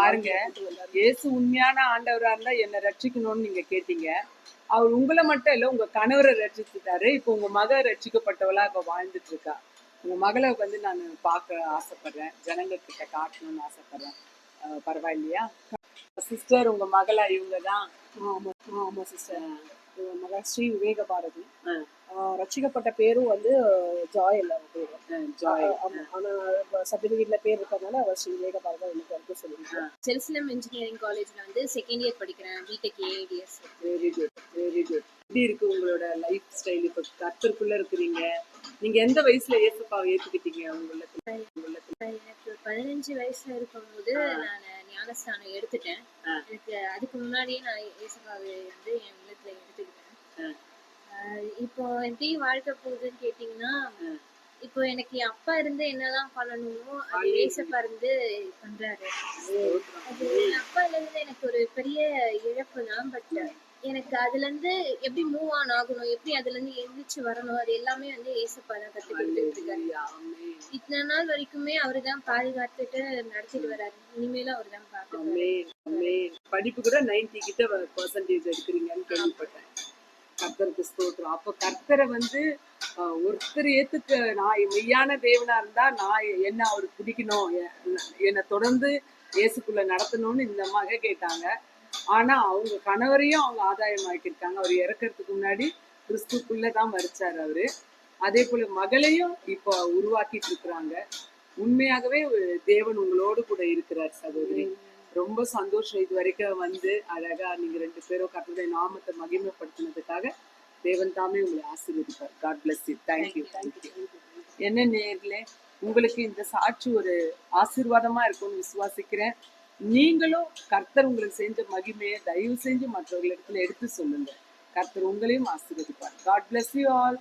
பாருங்க. இயேசு உண்மையான ஆண்டவரா இருந்தா என்ன ரட்சிக்கணும்னு நீங்க கேட்டீங்க. அவர் உங்களை மட்டும் இல்ல உங்க கணவரை ரட்சிச்சுட்டாரு. இப்போ உங்க மக ரட்சிக்கப்பட்டவளா இப்ப வாழ்ந்துட்டு இருக்கா உங்க மகளை வந்து நான் பார்க்க ஆசைப்படுறேன். ஜனங்க கிட்ட காட்டணும்னு ஆசைப்படுறேன். பரவாயில்லையா? சிஸ்டர் உங்க மகளா இவங்க தான் ஆமா ஆமா சிஸ்டர். மகன் ஸ்ரீ விவேக பாரதி ஆஹ் ரட்சிக்கப்பட்ட பேரும் வந்து ஜாய் இல்ல அவ பேரு. ஜாய். ஆமா. ஆனா சர்டிபிகேட்ல பேர் இருக்கிறதுனால அவர் ஸ்ரீ விவேக பாரதி எனக்கு வரைக்கும் சொல்லுங்க செல்சிலம் இன்ஜினியரிங் காலேஜ்ல வந்து செகண்ட் இயர் படிக்கிறேன். B Tech ADS very good very good எப்படி இருக்கு உங்களோட லைஃப் ஸ்டைல் இப்ப கத்தருக்குள்ள இருக்கிறீங்க. நீங்க எந்த வயசுல ஏசப்பாவை ஏத்துக்கிட்டீங்க உங்களுக்கு உங்களுக்கு எனக்கு பதினஞ்சு வயசுல இருக்கும்போது நான் ஞானஸ்தானம் எடுத்துட்டேன். எனக்கு அதுக்கு முன்னாடியே நான் இயேசுபாவை வந்து என் உள்ளத்துல எடுத்துக்கிட்டேன். இப்போ எப்படி வாழ்க்கை போகுதுன்னு கேட்டிங்கன்னா இப்போ எனக்கு என் அப்பா இருந்து என்னெல்லாம் பண்ணணுமோ அது ஏசப்பா இருந்து பண்றாரு. அது என் அப்பால இருந்து எனக்கு ஒரு பெரிய இழப்பு தான் பட் எனக்கு அதுல இருந்து எப்படி மூவ் ஆன் ஆகணும் எப்படி அதுல இருந்து எந்திரிச்சு வரணும் அது எல்லாமே வந்து ஏசப்பா தான் கத்து ஆமென். இத்தனை நாள் வரைக்குமே அவரு தான் பாதுகாத்துட்டு நடத்திட்டு வராரு. இனிமேலும் அவர் தான். படிப்பு கூட 90 கிட்ட பர்சன்டேஜ் எடுக்கிறீங்கன்னு கேள்விப்பட்டேன். கர்த்தருக்கு ஸ்தோத்திரம். அப்ப கர்த்தரை வந்து ஒருத்தர் ஏத்துக்க நான் மெய்யான தேவனா இருந்தா நான் என்ன அவருக்கு பிடிக்கணும்? என்னை தொடர்ந்து இயேசுக்குள்ள நடத்தணும்னு இந்த மக கேட்டாங்க. ஆனா அவங்க கணவரையும் அவங்க ஆதாயமாக்கியிருக்காங்க. அவர் இறக்கறதுக்கு முன்னாடி கிறிஸ்துக்குள்ள தான் மறிச்சார் அவரு. அதே போல மகளையும் இப்போ உருவாக்கிட்டு இருக்கிறாங்க உண்மையாகவே ஒரு தேவன் உங்களோடு கூட இருக்கிறார் சகோதரி. ரொம்ப சந்தோஷம் இது வரைக்கும் வந்து அழகா நீங்க ரெண்டு பேரும் கர்த்தருடைய நாமத்தை மகிமைப்படுத்தினதுக்காக தேவன் தாமே உங்களை ஆசீர்வதிப்பார். God bless you thank you thank you என்ன நேர்களே உங்களுக்கு இந்த சாட்சி ஒரு ஆசீர்வாதமா இருக்கும்னு விசுவாசிக்கிறேன். நீங்களும் கர்த்தர் உங்களுக்கு செஞ்ச மகிமையை தயவு செஞ்சு மற்றவர்களிடத்துல எடுத்து சொல்லுங்க. கர்த்தர் உங்களையும் ஆசீர்வதிப்பார். God bless you all